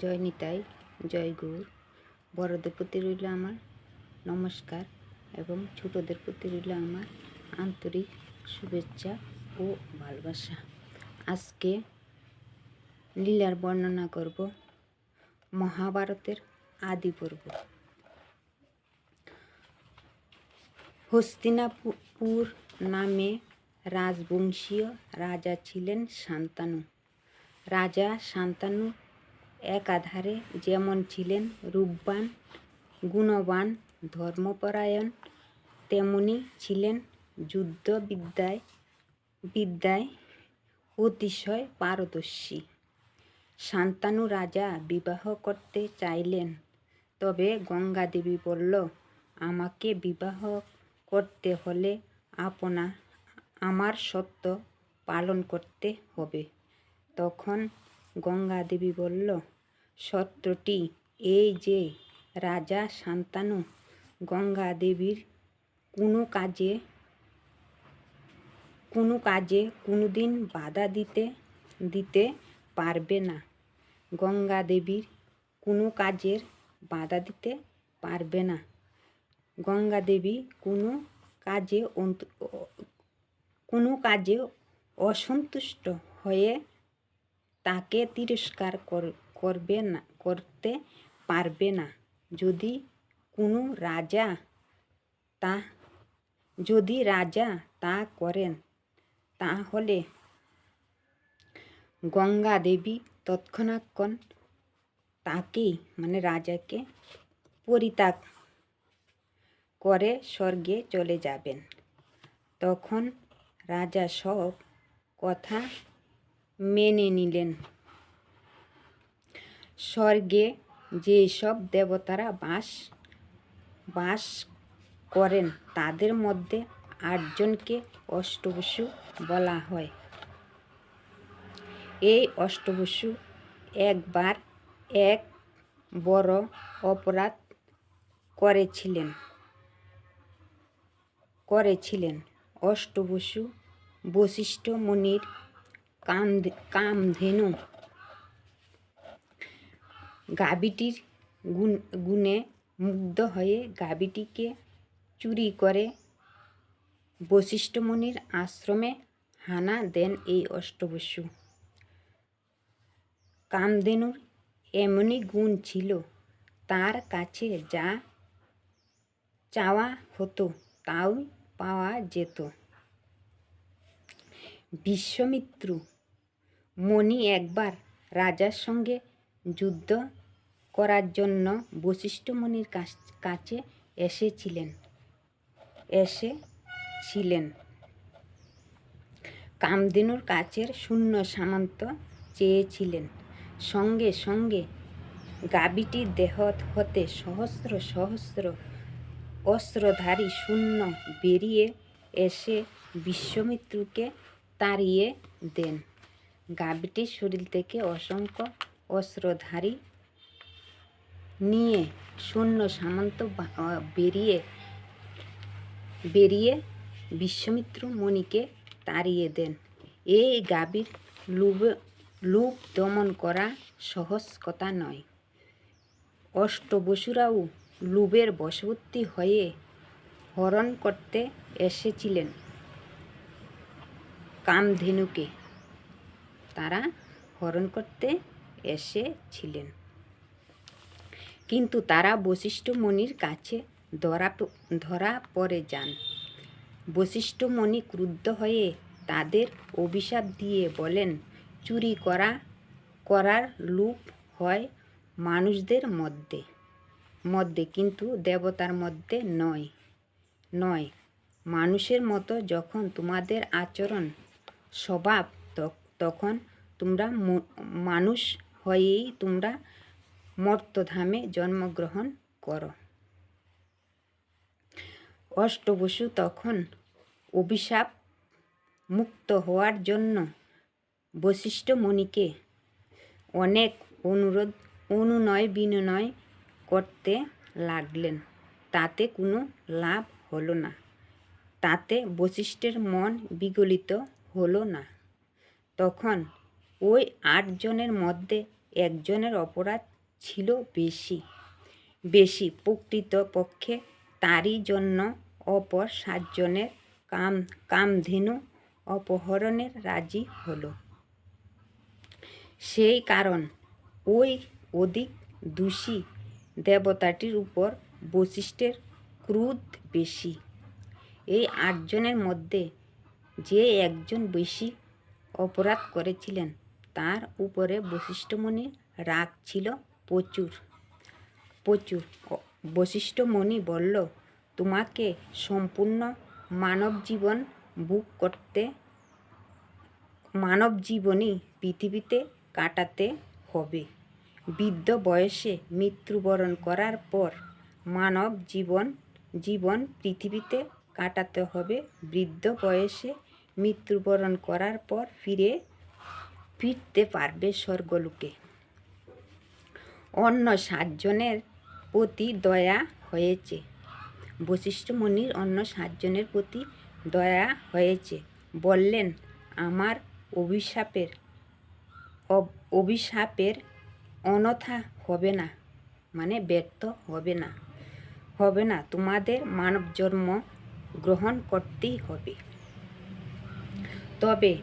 জয় নিতাই, জয় গৌর। বড়দের প্রতি রইল আমার নমস্কার এবং ছোটদের প্রতি রইল আমার আন্তরিক শুভেচ্ছা ও ভালোবাসা। আজকে লীলার বর্ণনা করব মহাভারতের আদি পর্ব। হস্তিনাপুর নামে রাজবংশীয় রাজা ছিলেন শান্তানু। রাজা শান্তানু একাধারে যেমন ছিলেন রূপবান, গুণবান, ধর্মপরায়ণ, তেমনি ছিলেন যুদ্ধবিদ্যায়, বিদ্যায় অতিশয় পারদর্শী। শান্তানু রাজা বিবাহ করতে চাইলেন, তবে গঙ্গা দেবী বলল, আমাকে বিবাহ করতে হলে আপনা, আমার সত্য পালন করতে হবে। তখন গঙ্গা দেবী বলল সত্যটি এই যে রাজা শান্তানু গঙ্গা দেবীর কোনো কাজে কোনো কাজে কোনোদিন বাধা দিতে দিতে পারবে না। গঙ্গা দেবীর কোনো কাজের বাধা দিতে পারবে না। গঙ্গা দেবী কোনো কাজে কোনো কাজে অসন্তুষ্ট হয়ে তাকে তিরস্কার কর- করবে না, করতে পারবে না। যদি কোনো রাজা তা, যদি রাজা তা করেন, তাহলে গঙ্গা দেবী তৎক্ষণাৎক্ষণ তাকেই মানে রাজাকে পরিত্যাগ করে স্বর্গে চলে যাবেন। তখন রাজা সব কথা মেনে নিলেন। স্বর্গে যেসব দেবতারা বাস বাস করেন, তাদের মধ্যে আটজনকে অষ্টবসু বলা হয়। এই অষ্টবসু একবার এক বড় অপরাধ করেছিলেন করেছিলেন। অষ্টবসু বশিষ্ঠ মুনির কাম কামধেনু গাবিটির গুণ গুণে মুগ্ধ হয়ে গাবিটিকে চুরি করে বশিষ্ঠ মুনির আশ্রমে হানা দেন এই অষ্টবসু। কামধেনুর এমনই গুণ ছিল, তার কাছে যা চাওয়া হতো তাও পাওয়া যেত। বিশ্বমিত্র, মণি একবার রাজার সঙ্গে যুদ্ধ করার জন্য বশিষ্ঠ মুনির কাছ- এসেছিলেন। এসেছিলেন। কামধেনুর কাছের শূন্য সামন্ত চেয়েছিলেন। সঙ্গে সঙ্গে গাবিটির দেহ হতে সহস্র সহস্র অস্ত্রধারী শূন্য বেরিয়ে এসে বিশ্বমিত্রকে তাড়িয়ে দেন। গাবিটির শরীর থেকে অসংখ্য অস্ত্রধারী নিয়ে শূন্য সামন্ত বেরিয়ে বেরিয়ে বিশ্বমিত্র মণিকে তাড়িয়ে দেন। এই গাবির লোভ লোভ দমন করা সহজ কথা নয়। অষ্টবসুরাও লোভের বশবর্তী হয়ে হরণ করতে এসেছিলেন কামধেনুকে। তারা হরণ করতে এসেছিলেন। কিন্তু তারা বশিষ্ঠ মুনির কাছে ধরা ধরা পড়ে যান। বশিষ্ঠ মুনি ক্রুদ্ধ হয়ে তাদের অভিশাপ দিয়ে বলেন, চুরি করা, করার লোভ হয় মানুষদের মধ্যে মধ্যে কিন্তু দেবতার মধ্যে নয় নয়। মানুষের মতো যখন তোমাদের আচরণ স্বভাব, তখ- তখন তোমরা মানুষ হয়েই তোমরা মর্তধামে জন্মগ্রহণ করো। অষ্টবসু তখন অভিশাপ মুক্ত হওয়ার জন্য বশিষ্ঠ মুনিকে অনেক অনুরোধ, অনুনয়, বিনয় করতে লাগলেন। তাতে কোনো লাভ হলো না। তাতে বশিষ্ঠের মন বিগলিত হলো না। তখন ওই আটজনের মধ্যে একজনের অপরাধ ছিল বেশি। বেশি প্রকৃত পক্ষে তারই জন্য অপর সাতজনের কাম, কামধেনু অপহরণের রাজি হলো। সেই কারণ ওই অধিক দোষী দেবতাটির উপর বৈশিষ্ট্যের ক্রোধ বেশি। এই আটজনের মধ্যে যে একজন বেশি অপরাধ করেছিলেন, তার উপরে বশিষ্ঠমণির রাগ ছিল প্রচুর প্রচুর। বশিষ্ঠমণি বলল, তোমাকে সম্পূর্ণ মানব জীবন বুক করতে, মানব জীবনই পৃথিবীতে কাটাতে হবে। বৃদ্ধ বয়সে মৃত্যুবরণ করার পর মানব জীবন জীবন পৃথিবীতে কাটাতে হবে। বৃদ্ধ বয়সে মৃত্যুবরণ করার পর ফিরে, ফিরতে পারবে স্বর্গলোকে। অন্য সাতজনের প্রতি দয়া হয়েছে। বশিষ্ঠ মুনির অন্য সাতজনের প্রতি দয়া হয়েছে। বললেন, আমার অভিশাপের অভিশাপের অনথা হবে না মানে ব্যর্থ হবে না হবে না। তোমাদের মানব জন্ম গ্রহণ করতেই হবে। তবে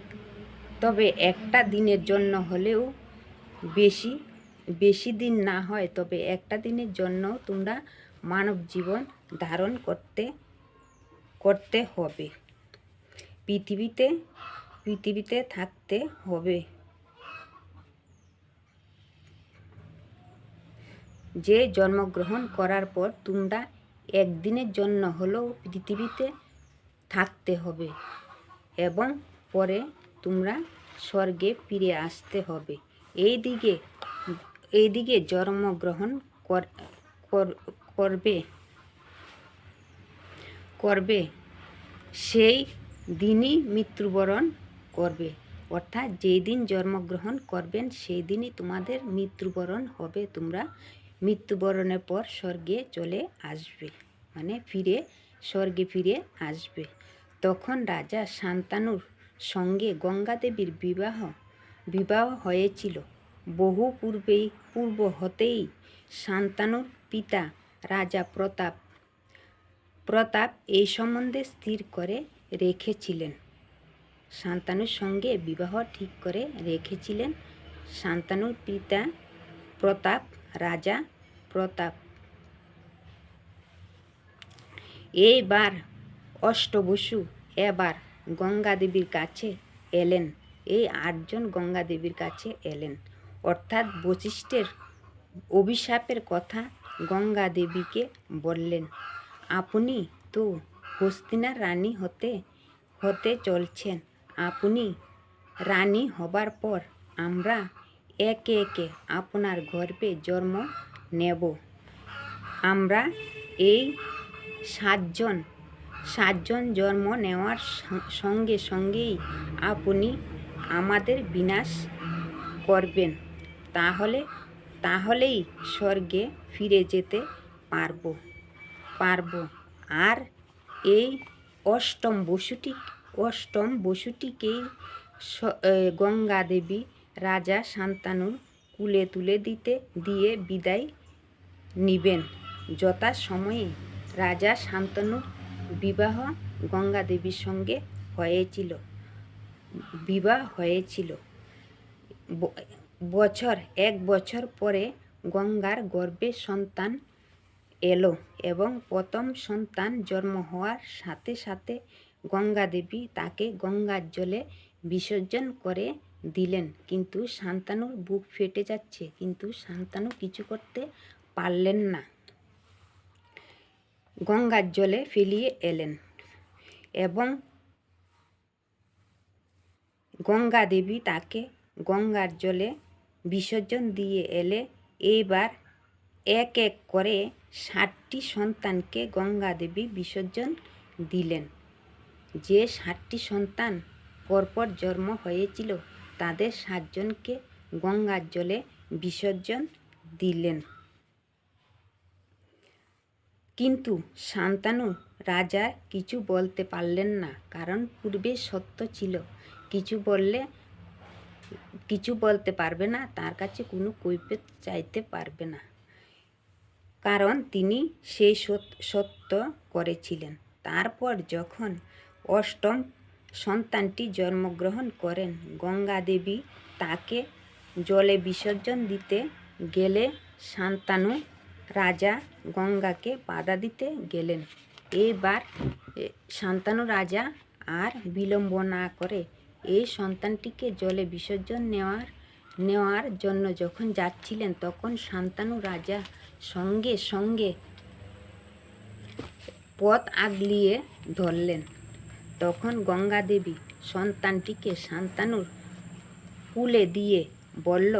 তবে একটা দিনের জন্য হলেও বেশি বেশি দিন না হয়, তবে একটা দিনের জন্য তোমরা মানব জীবন ধারণ করতে করতে হবে। পৃথিবীতে পৃথিবীতে থাকতে হবে। যে জন্মগ্রহণ করার পর তোমরা একদিনের জন্য হলেও পৃথিবীতে থাকতে হবে এবং পরে তোমরা স্বর্গে ফিরে আসতে হবে। এই দিকে এই দিকে জন্মগ্রহণ কর- কর- করবে করবে। সেই দিনই মৃত্যুবরণ করবে। অর্থাৎ যেই দিন জন্মগ্রহণ করবেন, সেই দিনই তোমাদের মৃত্যুবরণ হবে। তোমরা মৃত্যুবরণের পর স্বর্গে চলে আসবে। মানে ফিরে, স্বর্গে ফিরে আসবে। তখন রাজা শান্তানুর সঙ্গে গঙ্গা দেবীর বিবাহ বিবাহ হয়েছিল। বহু পূর্বেই, পূর্ব হতেই শান্তানুর পিতা রাজা প্রতাপ। প্রতাপ এই সম্বন্ধে স্থির করে রেখেছিলেন। শান্তানুর সঙ্গে বিবাহ ঠিক করে রেখেছিলেন শান্তানুর পিতা প্রতাপ, রাজা প্রতাপ। এইবার অষ্টবসু, এবার গঙ্গা দেবীর কাছে এলেন। এই আটজন গঙ্গা দেবীর কাছে এলেন। অর্থাৎ বশিষ্ঠের অভিশাপের কথা গঙ্গা দেবীকে বললেন, আপনি তো হস্তিনার রানী হতে হতে চলছেন। আপনি রানী হবার পর আমরা একে একে আপনার গর্ভে জন্ম নেব। আমরা এই সাতজন সাতজন জন্ম নেওয়ার সঙ্গে সঙ্গেই আপনি আমাদের বিনাশ করবেন। তাহলে, তাহলেই স্বর্গে ফিরে যেতে পারব পারব। আর এই অষ্টম বসুটি, অষ্টম বসুটিকেই গঙ্গা দেবী রাজা শান্তানুর কুলে তুলে দিতে, দিয়ে বিদায় নিবেন। যথা সময়ে রাজা শান্তনুর বিবাহ গঙ্গা দেবীর সঙ্গে হয়েছিল, বিবাহ হয়েছিল। বছর, এক বছর পরে গঙ্গার গর্ভে সন্তান এলো এবং প্রথম সন্তান জন্ম হওয়ার সাথে সাথে গঙ্গা দেবী তাকে গঙ্গার জলে বিসর্জন করে দিলেন। কিন্তু শান্তানুর বুক ফেটে যাচ্ছে, কিন্তু শান্তানু কিছু করতে পারলেন না। গঙ্গার জলে ফেলিয়ে এলেন এবং গঙ্গা দেবী তাকে গঙ্গার জলে বিসর্জন দিয়ে এলে এইবার এক এক করে ষাটটি সন্তানকে গঙ্গা দেবী বিসর্জন দিলেন। যে ষাটটি সন্তান পরপর জন্ম হয়েছিল, তাদের সাতজনকে গঙ্গার জলে বিসর্জন দিলেন। কিন্তু শান্তানু রাজা কিছু বলতে পারলেন না, কারণ পূর্বে সত্য ছিল। কিছু বললে কিছু বলতে পারবে না তার কাছে কোনো কৈফিয়ত চাইতে পারবে না। কারণ তিনি সেই সত- সত্য করেছিলেন। তারপর যখন অষ্টম সন্তানটি জন্মগ্রহণ করেন গঙ্গা দেবী তাকে জলে বিসর্জন দিতে গেলে শান্তানু রাজা গঙ্গাকে বাধা দিতে গেলেন। এইবার এ, শান্তানু রাজা আর বিলম্ব না করে এই সন্তানটিকে জলে বিসর্জন নেওয়ার নেওয়ার জন্য যখন যাচ্ছিলেন, তখন শান্তানু রাজা সঙ্গে সঙ্গে পথ আগলিয়ে ধরলেন। তখন গঙ্গা দেবী সন্তানটিকে শান্তানুর কুলে দিয়ে বলল,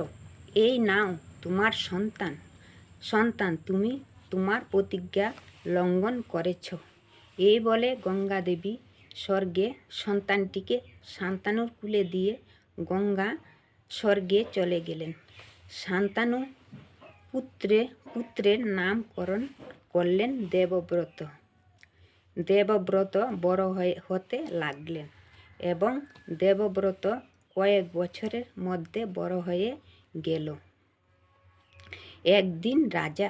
এই নাও তোমার সন্তান। সন্তান, তুমি তোমার প্রতিজ্ঞা লঙ্ঘন করেছ। এই বলে গঙ্গা দেবী স্বর্গে সন্তানটিকে শান্তানুর কুলে দিয়ে গঙ্গা স্বর্গে চলে গেলেন। শান্তানু পুত্রে, পুত্রের নামকরণ করলেন দেবব্রত। দেবব্রত বড় হয়ে, হতে লাগলেন এবং দেবব্রত কয়েক বছরের মধ্যে বড় হয়ে গেল। একদিন রাজা,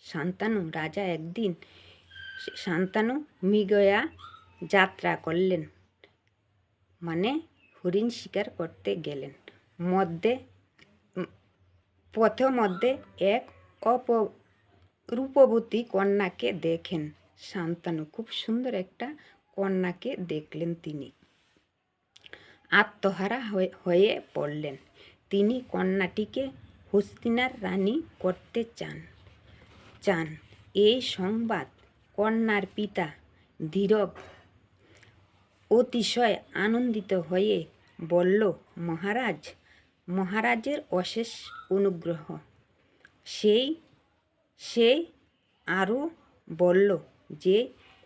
শান্তানু রাজা একদিন শান্তানু মৃগয়া যাত্রা করলেন। মানে হরিণ শিকার করতে গেলেন। মধ্যে পথের মধ্যে এক অপ রূপবতী কন্যাকে দেখেন। শান্তানু খুব সুন্দর একটা কন্যাকে দেখলেন তিনি। আত্মহারা হয়ে পড়লেন। তিনি কন্যাটিকে হস্তিনার রানী করতে চান চান। এই সংবাদ কন্যার পিতা ধীরব অতিশয় আনন্দিত হয়ে বলল, মহারাজ, মহারাজের অশেষ অনুগ্রহ। সেই, সে আরও বলল যে,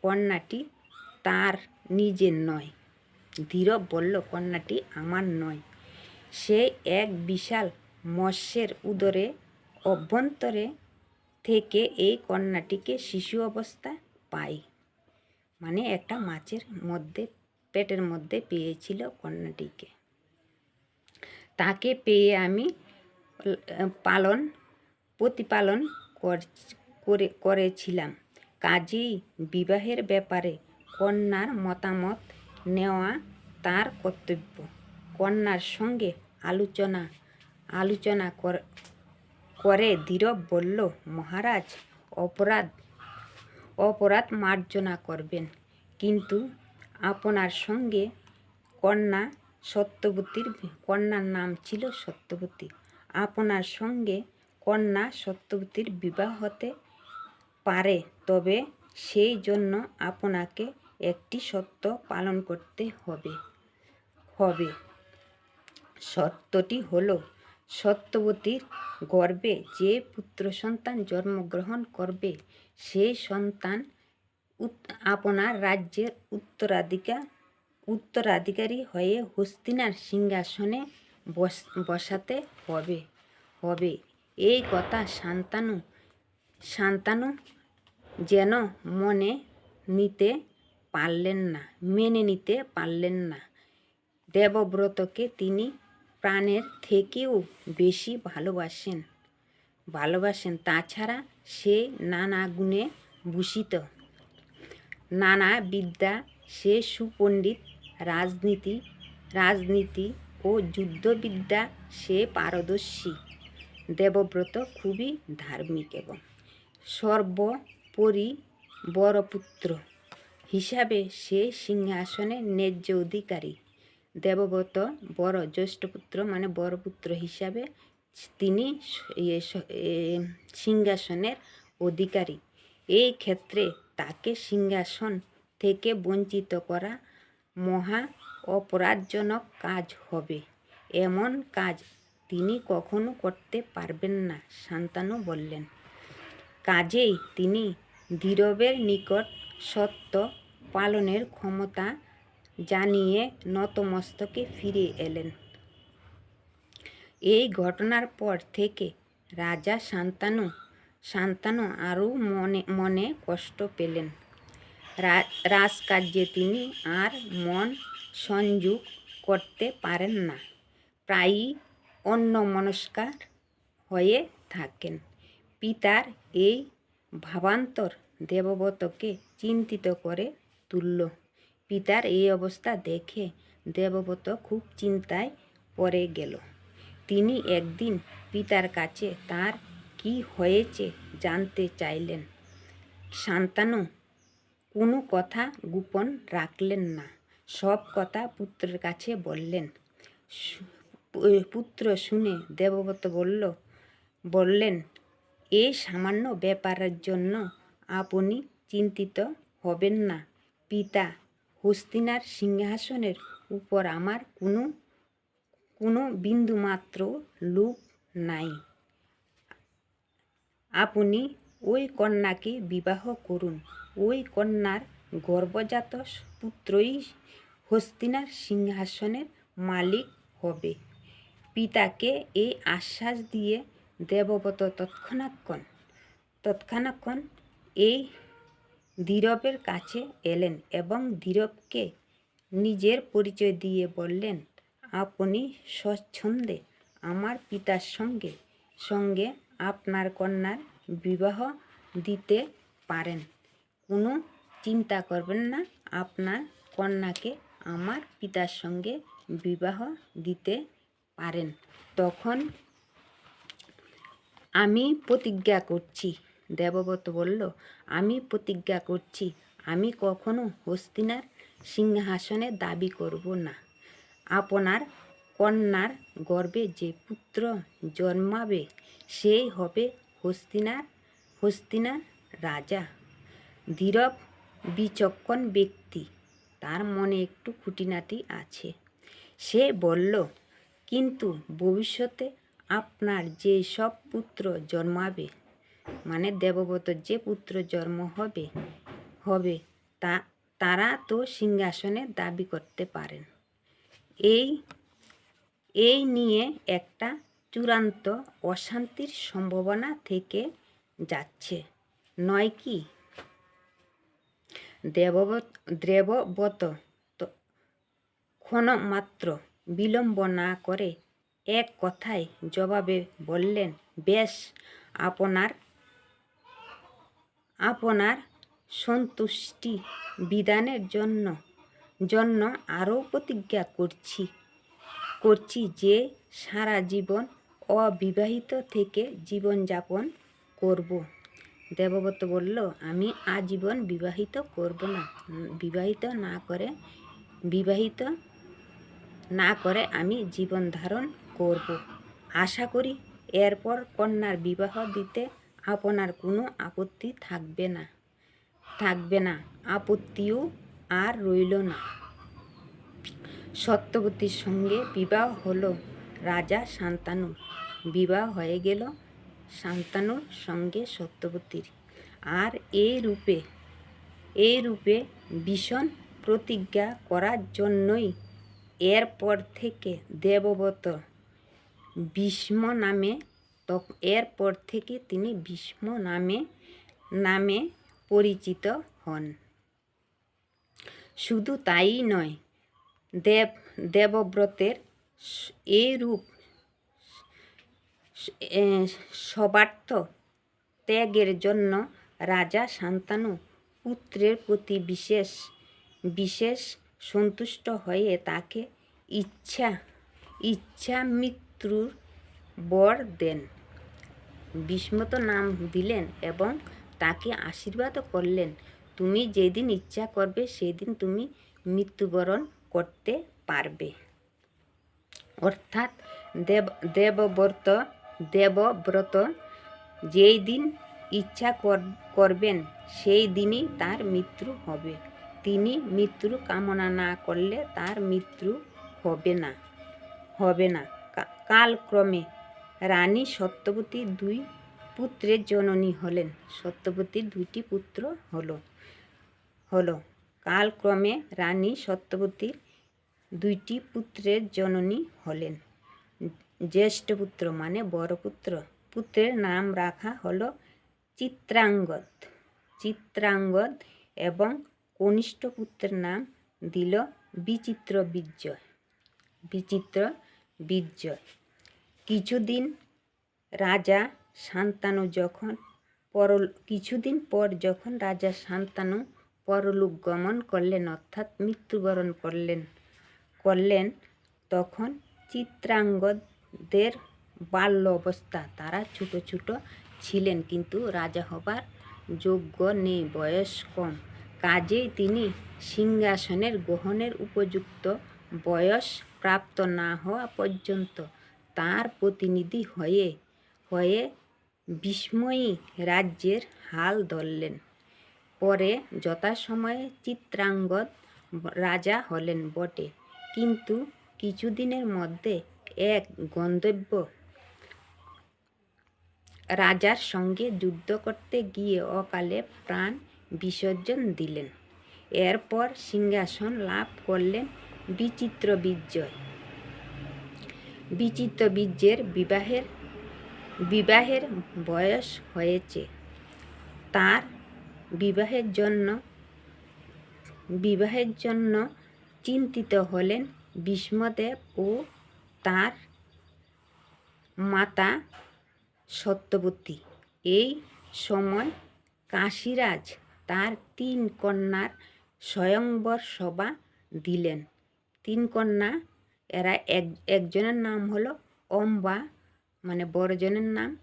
কন্যাটি তার নিজের নয়। ধীরব বলল, কন্যাটি আমার নয়। সে এক বিশাল মৎস্যের উদরে, অভ্যন্তরে থেকে এই কন্যাটিকে শিশু অবস্থা পাই মানে একটা মাছের মধ্যে পেটের মধ্যে পেয়েছিল কন্যাটিকে। তাকে পেয়ে আমি পালন, প্রতিপালন কর- করে, করেছিলাম। কাজেই বিবাহের ব্যাপারে কন্যার মতামত নেওয়া তার কর্তব্য। কন্যার সঙ্গে আলোচনা আলোচনা করে দীরব বলল, মহারাজ, অপরাধ অপরাধ মার্জনা করবেন। কিন্তু আপনার সঙ্গে কন্যা সত্যবতীর কন্যার নাম ছিল সত্যবতী। আপনার সঙ্গে কন্যা সত্যবতীর বিবাহ হতে পারে, তবে সেই জন্য আপনাকে একটি সত্য পালন করতে হবে। হবে। সত্যটি হলো, সত্যবতীর গর্বে যে পুত্র সন্তান জন্মগ্রহণ করবে, সেই সন্তান আপনার রাজ্যের উত্তরাধিকার উত্তরাধিকারী হয়ে হস্তিনার সিংহাসনে বস, বসাতে হবে হবে। এই কথা শান্তানু শান্তানু যেন মনে নিতে পারলেন না, মেনে নিতে পারলেন না। দেবব্রতকে তিনি প্রাণের থেকেও বেশি ভালোবাসেন ভালোবাসেন। তাছাড়া সে নানা গুণে ভূষিত। নানা বিদ্যা, সে সুপণ্ডিত রাজনীতি রাজনীতি ও যুদ্ধবিদ্যা, সে পারদর্শী। দেবব্রত খুবই ধার্মিক এবং সর্বোপরি বড় পুত্র হিসাবে সে সিংহাসনের ন্যায্য অধিকারী। দেবব্রত বড় জ্যৈষ্ঠ পুত্র মানে বড় পুত্র হিসাবে তিনি সিংহাসনের অধিকারী। এই ক্ষেত্রে তাকে সিংহাসন থেকে বঞ্চিত করা মহা অপরাধজনক কাজ হবে। এমন কাজ তিনি কখনো করতে পারবেন না, শান্তানু বললেন। কাজেই তিনি ধীরবের নিকট সত্য পালনের ক্ষমতা জানিয়ে নতমস্তকে ফিরে এলেন। এই ঘটনার পর থেকে রাজা শান্তানু শান্তানু আরও মনে মনে কষ্ট পেলেন। রাজকার্যে তিনি আর মন সংযোগ করতে পারেন না। প্রায়ই অন্যমনস্কার হয়ে থাকেন। পিতার এই ভাবান্তর দেবব্রতকে চিন্তিত করে তুলল। পিতার এই অবস্থা দেখে দেবব্রত খুব চিন্তায় পড়ে গেল। তিনি একদিন পিতার কাছে তার কি হয়েছে জানতে চাইলেন? শান্তানু, কোনো কথা গোপন রাখলেন না। সব কথা পুত্রের কাছে বললেন। পুত্র শুনে দেবব্রত বলল, বললেন এই সামান্য ব্যাপারের জন্য আপনি চিন্তিত হবেন না। পিতা হস্তিনার সিংহাসনের উপর আমার কোনো কোনো বিন্দুমাত্র লোভ নাই। আপনি ওই কন্যাকে বিবাহ করুন। ওই কন্যার গর্ভজাত পুত্রই হস্তিনার সিংহাসনের মালিক হবে। পিতাকে এই আশ্বাস দিয়ে দেবব্রত তৎক্ষণাৎক্ষণ তৎক্ষণাৎক্ষণ এই ধীরবের কাছে এলেন এবং ধীরবকে নিজের পরিচয় দিয়ে বললেন, আপনি স্বচ্ছন্দে আমার পিতার সঙ্গে সঙ্গে আপনার কন্যার বিবাহ দিতে পারেন। কোনো চিন্তা করবেন না, আপনার কন্যাকে আমার পিতার সঙ্গে বিবাহ দিতে পারেন। তখন আমি প্রতিজ্ঞা করছি, দেবব্রত বলল, আমি প্রতিজ্ঞা করছি, আমি কখনো হস্তিনার সিংহাসনে দাবি করব না। আপনার কন্যার গর্ভে যে পুত্র জন্মাবে সেই হবে হস্তিনার হস্তিনার রাজা। ধীরব, বিচক্ষণ ব্যক্তি, তার মনে একটু খুঁটিনাটি আছে। সে বলল, কিন্তু ভবিষ্যতে আপনার যে সব পুত্র জন্মাবে মানে দেবব্রত যে পুত্র জন্ম হবে হবে, তা, তারা তো সিংহাসনে দাবি করতে পারেন। এই এই নিয়ে একটা চূড়ান্ত অশান্তির সম্ভাবনা থেকে যাচ্ছে। নয় কি? দেবব্রত দেবব্রত তো ক্ষণমাত্র বিলম্ব না করে এক কথায় জবাবে বললেন, বেশ, আপনার আপনার সন্তুষ্টি বিধানের জন্য জন্য আরও প্রতিজ্ঞা করছি। করছি যে সারা জীবন অবিবাহিত থেকে জীবনযাপন করব। দেবব্রত বলল, আমি আজীবন বিবাহিত করব না। বিবাহিত না করে, বিবাহিত না করে আমি জীবন ধারণ করব। আশা করি এরপর কন্যার বিবাহ দিতে আপনার কোনো আপত্তি থাকবে না। থাকবে না। আপত্তিও আর রইল না। সত্যবতীর সঙ্গে বিবাহ হলো রাজা শান্তানুর বিবাহ হয়ে গেল শান্তানুর সঙ্গে সত্যবতীর। আর এই রূপে এই রূপে ভীষণ প্রতিজ্ঞা করার জন্যই এরপর থেকে দেবব্রত ভীষ্ম নামে এরপর থেকে তিনি ভীষ্ম নামে নামে পরিচিত হন। শুধু তাই নয় দেব, দেবব্রতের এই রূপ সবার্থ ত্যাগের জন্য রাজা শান্তানু পুত্রের প্রতি বিশেষ বিশেষ সন্তুষ্ট হয়ে তাকে ইচ্ছা ইচ্ছা মৃত্যুর বর দেন। বিস্মত নাম দিলেন এবং তাকে আশীর্বাদও করলেন। তুমি যেদিন ইচ্ছা করবে, সেদিন তুমি মৃত্যুবরণ করতে পারবে। অর্থাৎ দেব দেবব্রত দেবব্রত যেই দিন ইচ্ছা কর- করবেন, সেই দিনই তার মৃত্যু হবে। তিনি মৃত্যু কামনা না করলে তার মৃত্যু হবে না। হবে না। কালক্রমে রানী সত্যবতী দুই পুত্রের জননী হলেন। সত্যবতীর দুইটি পুত্র হলো হলো। কালক্রমে রানী সত্যবতীর দুইটি পুত্রের জননী হলেন। জ্যেষ্ঠ পুত্র মানে বড় পুত্র। পুত্রের নাম রাখা হলো চিত্রাঙ্গদ। চিত্রাঙ্গদ এবং কনিষ্ঠ পুত্রের নাম দিল বিচিত্র বিজয়। বিচিত্র বিজয়। কিছুদিন রাজা শান্তানু যখন পরল কিছুদিন পর যখন রাজা শান্তানু পরলোক গমন করলেন, অর্থাৎ মৃত্যুবরণ করলেন করলেন, তখন চিত্রাঙ্গদের বাল্য অবস্থা। তারা ছোট ছোট ছিলেন, কিন্তু রাজা হবার যোগ্য নেই, বয়স কম। কাজেই তিনি সিংহাসনের গ্রহণের উপযুক্ত বয়স প্রাপ্ত না হওয়া পর্যন্ত তার প্রতিনিধি হয়ে হয়ে বিস্ময়ী রাজ্যের হাল ধরলেন। পরে যথাসময়ে চিত্রাঙ্গদ রাজা হলেন বটে। কিন্তু কিছুদিনের মধ্যে এক গন্তব্য রাজার সঙ্গে যুদ্ধ করতে গিয়ে অকালে প্রাণ বিসর্জন দিলেন। এরপর সিংহাসন লাভ করলেন বিচিত্র বিজয়। বিচিত্র বীর্যের বিবাহের বিবাহের বয়স হয়েছে। তার বিবাহের জন্য বিবাহের জন্য চিন্তিত হলেন বিষ্মদেব ও তার মাতা সত্যবতী। এই সময় কাশীরাজ তার তিন কন্যার স্বয়ংবর সভা দিলেন। তিন কন্যা, এরা এক, একজনের নাম হলো অম্বা মানে বড়জনের নাম,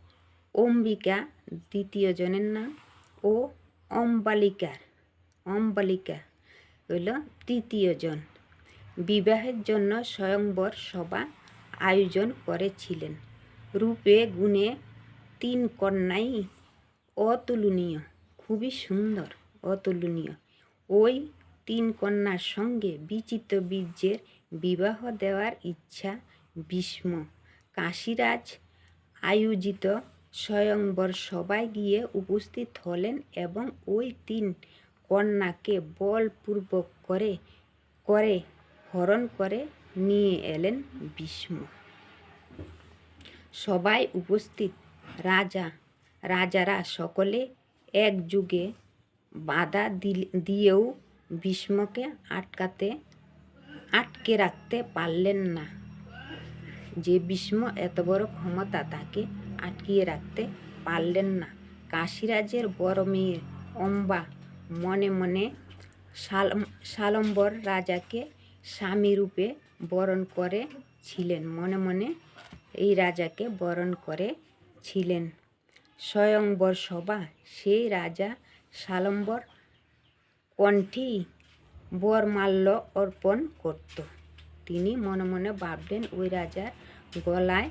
অম্বিকা দ্বিতীয় জনের নাম ও অম্বালিকার, অম্বালিকা হইল তৃতীয় জন। বিবাহের জন্য স্বয়ংবর সভা আয়োজন করেছিলেন। রূপে, গুণে তিন কন্যাই অতুলনীয়, খুবই সুন্দর, অতুলনীয়। ওই তিন কন্যার সঙ্গে বিচিত্র বীর্যের বিবাহ দেওয়ার ইচ্ছা, ভীষ্ম। কাশীরাজ আয়োজিত স্বয়ংবর সবাই গিয়ে উপস্থিত হলেন এবং ওই তিন কন্যাকে বলপূর্বক করে করে হরণ করে নিয়ে এলেন ভীষ্ম। সবাই উপস্থিত। রাজা, রাজারা সকলে একযুগে বাধা দিয়েও ভীষ্মকে আটকাতে, আটকে রাখতে পারলেন না। যে ভীষ্ম এত বড় ক্ষমতা তাকে আটকিয়ে রাখতে পারলেন না। কাশীরাজের বড় মেয়ে অম্বা মনে মনে সালম্বর রাজাকে স্বামীরূপে বরণ করে ছিলেন। মনে মনে এই রাজাকে বরণ করে ছিলেন। স্বয়ংবর সভা সেই রাজা সালম্বর কণ্ঠেই বরমাল্য অর্পণ করত। তিনি মনে মনে ভাবলেন, ওই রাজার গলায়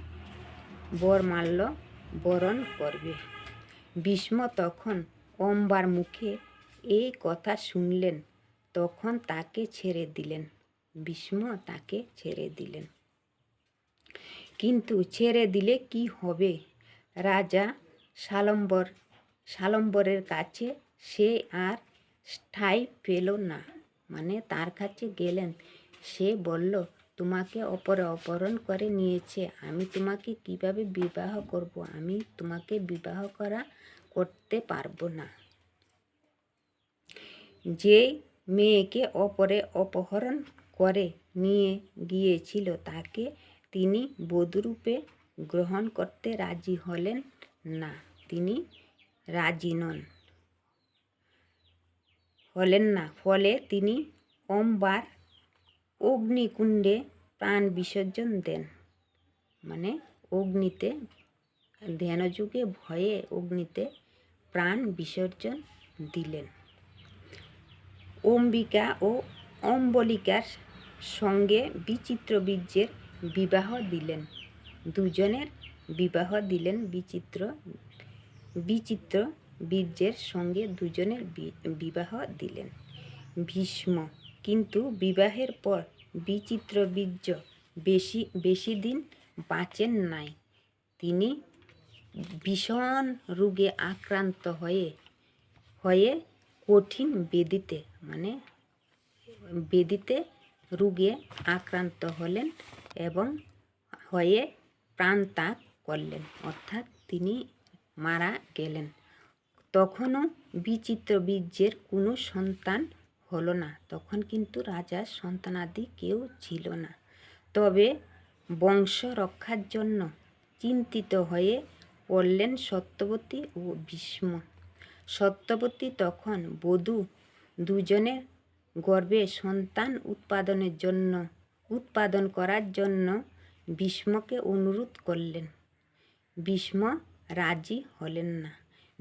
বরমাল্য বরণ করবে। ভীষ্ম তখন অম্বার মুখে এই কথা শুনলেন, তখন তাকে ছেড়ে দিলেন। ভীষ্ম তাকে ছেড়ে দিলেন। কিন্তু ছেড়ে দিলে কি হবে? রাজা সালম্বর, সালম্বরের কাছে সে আর ঠাঁই পেল না। মানে তার কাছে গেলেন। সে বলল তোমাকে অপরে অপহরণ করে নিয়েছে। আমি তোমাকে কীভাবে বিবাহ করব? আমি তোমাকে বিবাহ করা করতে পারব না। যে মেয়েকে অপরে অপহরণ করে নিয়ে গিয়েছিল, তাকে তিনি বধূরূপে গ্রহণ করতে রাজি হলেন না। তিনি রাজি নন। হলেন না। ফলে তিনি অম্বার অগ্নিকুণ্ডে প্রাণ বিসর্জন দেন। মানে অগ্নিতে, ধ্যানযুগে ভয়ে অগ্নিতে প্রাণ বিসর্জন দিলেন। অম্বিকা ও অম্বলিকার সঙ্গে বিচিত্র বীর্যের বিবাহ দিলেন। দুজনের বিবাহ দিলেন বিচিত্র বিচিত্র বীর্যের সঙ্গে দুজনের বিবাহ দিলেন। ভীষ্ম কিন্তু বিবাহের পর বিচিত্র বীর্য বেশি বেশি দিন বাঁচেন নাই। তিনি ভীষণ রোগে আক্রান্ত হয়ে হয়ে কঠিন বেদিতে মানে বেদিতে রোগে আক্রান্ত হলেন এবং হয়ে প্রাণ ত্যাগ করলেন, অর্থাৎ তিনি মারা গেলেন। তখনও বিচিত্র বীর্যের কোনো সন্তান হলো না। তখন কিন্তু রাজার সন্তানাদি কেউ ছিল না। তবে বংশ রক্ষার জন্য চিন্তিত হয়ে পড়লেন সত্যবতী ও ভীষ্ম। সত্যবতী তখন বধূ দুজনের গর্ভে সন্তান উৎপাদনের জন্য, উৎপাদন করার জন্য ভীষ্মকে অনুরোধ করলেন। ভীষ্ম রাজি হলেন না।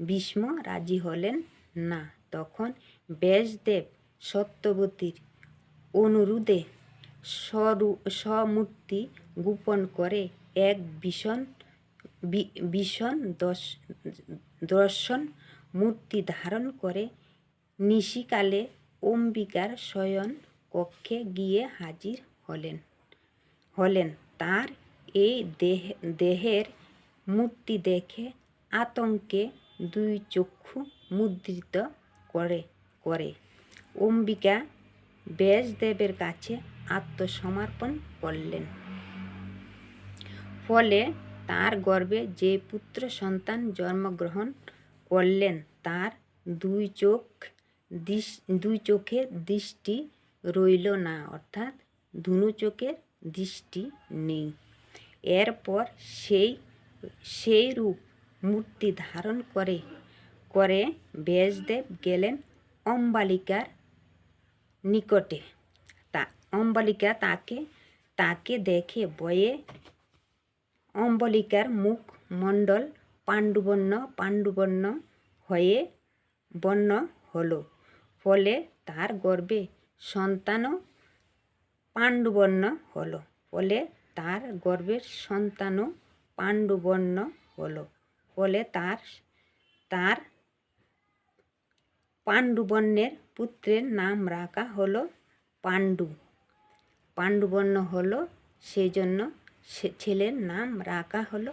ভীষ্ম রাজি হলেন না। তখন ব্যাসদেব সত্যবতীর অনুরোধে স্বমূর্তি গোপন করে এক ভীষণ ভীষণ দর্শন মূর্তি ধারণ করে নিশিকালে অম্বিকার শয়ন কক্ষে গিয়ে হাজির হলেন হলেন। তার এই দেহ, দেহের মূর্তি দেখে আতঙ্কে দুই চক্ষু মুদ্রিত করে করে। অম্বিকা ব্যাসদেবের কাছে আত্মসমর্পণ করলেন। ফলে তার গর্ভে যে পুত্র সন্তান জন্মগ্রহণ করলেন, তার দুই চোখ দুই চোখের দৃষ্টি রইল না, অর্থাৎ ধুনু চোখের দৃষ্টি নেই। এরপর সেই সেই রূপ মূর্তি ধারণ করে করে ব্যাসদেব গেলেন অম্বালিকার নিকটে। তা অম্বালিকা তাকে তাকে দেখে বয়ে অম্বলিকার মুখ মণ্ডল পাণ্ডুবর্ণ পাণ্ডুবর্ণ হয়ে বর্ণ হলো। ফলে তার গর্ভে সন্তানও পাণ্ডুবর্ণ হলো। ফলে তার গর্ভের সন্তানও পাণ্ডুবর্ণ হলো। ফলে তার তার পাণ্ডুবর্ণের পুত্রের নাম রাখা হলো পাণ্ডু। পাণ্ডুবর্ণ হলো সেই জন্য ছেলের নাম রাখা হলো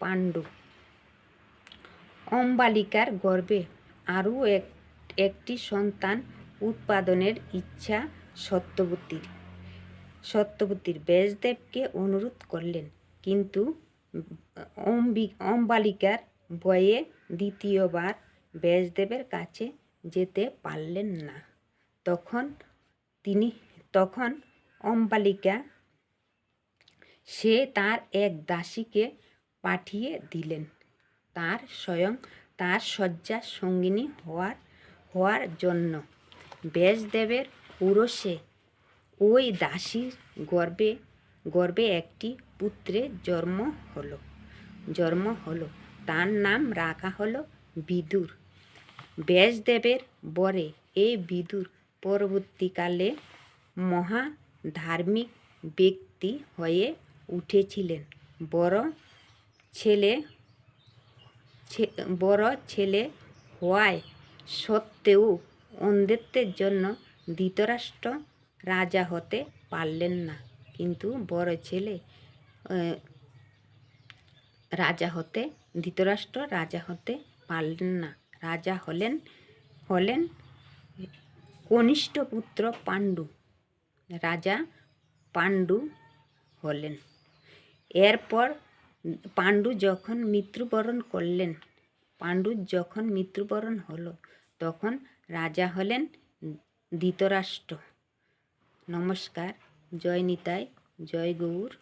পাণ্ডু। অম্বালিকার গর্বে আরও এক, একটি সন্তান উৎপাদনের ইচ্ছা সত্যবতীর। সত্যবতীর ব্যাসদেবকে অনুরোধ করলেন, কিন্তু অম্বি, অম্বালিকার বয়ে দ্বিতীয়বার ব্যাসদেবের কাছে যেতে পারলেন না। তখন তিনি, তখন অম্বালিকা সে তার এক দাসীকে পাঠিয়ে দিলেন। তার স্বয়ং, তার শয্যা সঙ্গিনী হওয়ার হওয়ার জন্য। ব্যাসদেবের উরসে ওই দাসীর গর্বে গর্বে একটি পুত্রের জন্ম হলো জন্ম হলো। তার নাম রাখা হলো বিদুর। ব্যাসদেবের বরে এই বিদুর পরবর্তীকালে মহা ধার্মিক ব্যক্তি হয়ে উঠেছিলেন। বড় ছেলে বড় ছেলে হওয়ায় সত্ত্বেও অন্ধত্বের জন্য ধৃতরাষ্ট্র রাজা হতে পারলেন না। কিন্তু বড় ছেলে রাজা হতে, ধৃতরাষ্ট্র রাজা হতে পারলেন না। রাজা হলেন হলেন কনিষ্ঠ পুত্র পাণ্ডু। রাজা পাণ্ডু হলেন। এরপর পাণ্ডু যখন মৃত্যুবরণ করলেন, পাণ্ডু যখন মৃত্যুবরণ হলো, তখন রাজা হলেন ধৃতরাষ্ট্র। নমস্কার, জয় নিতাই, জয় গৌর।